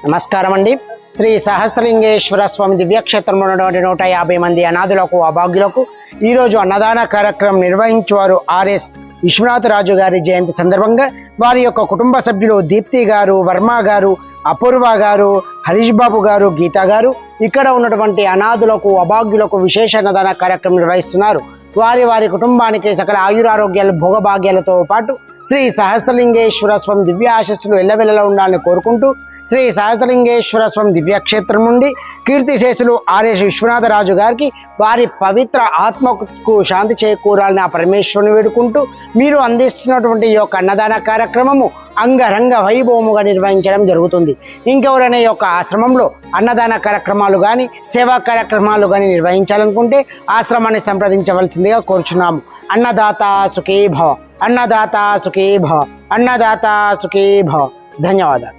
నమస్కారం అండి శ్రీ సహస్రలింగేశ్వర స్వామి దివ్యక్షేత్రంలో ఉన్నటువంటి నూట యాభై మంది అనాథులకు అభాగ్యులకు ఈరోజు అన్నదాన కార్యక్రమం నిర్వహించేవారు ఆర్ఎస్ విశ్వనాథరాజు గారి జయంతి సందర్భంగా వారి యొక్క కుటుంబ సభ్యులు దీప్తి గారు వర్మ గారు అపూర్వ గారు హరీష్ బాబు గారు గీత గారు ఇక్కడ ఉన్నటువంటి అనాథులకు అభాగ్యులకు విశేష అన్నదాన కార్యక్రమం నిర్వహిస్తున్నారు. వారి వారి కుటుంబానికి సకల ఆయురారోగ్యాలు భోగభాగ్యాలతో పాటు శ్రీ సహస్రలింగేశ్వర స్వామి దివ్య ఆశస్సులు ఎల్లవెల్లలా ఉండాలని కోరుకుంటూ శ్రీ సహస్రలింగేశ్వర స్వామి దివ్యక్షేత్రం నుండి కీర్తిశేషులు ఆర్ఎస్ విశ్వనాథరాజు గారికి వారి పవిత్ర ఆత్మకు శాంతి చేకూరాలని ఆ పరమేశ్వరుని వేడుకుంటూ మీరు అందిస్తున్నటువంటి ఈ యొక్క అన్నదాన కార్యక్రమము అంగరంగ వైభవముగా నిర్వహించడం జరుగుతుంది. ఇంకెవరైనా ఈ యొక్క ఆశ్రమంలో అన్నదాన కార్యక్రమాలు కానీ సేవా కార్యక్రమాలు కానీ నిర్వహించాలనుకుంటే ఆశ్రమాన్ని సంప్రదించవలసిందిగా కోరుచున్నాము. అన్నదాత సుఖీ భవ అన్నదాత సుఖీ భవ అన్నదాత సుఖీ భవ. ధన్యవాదాలు.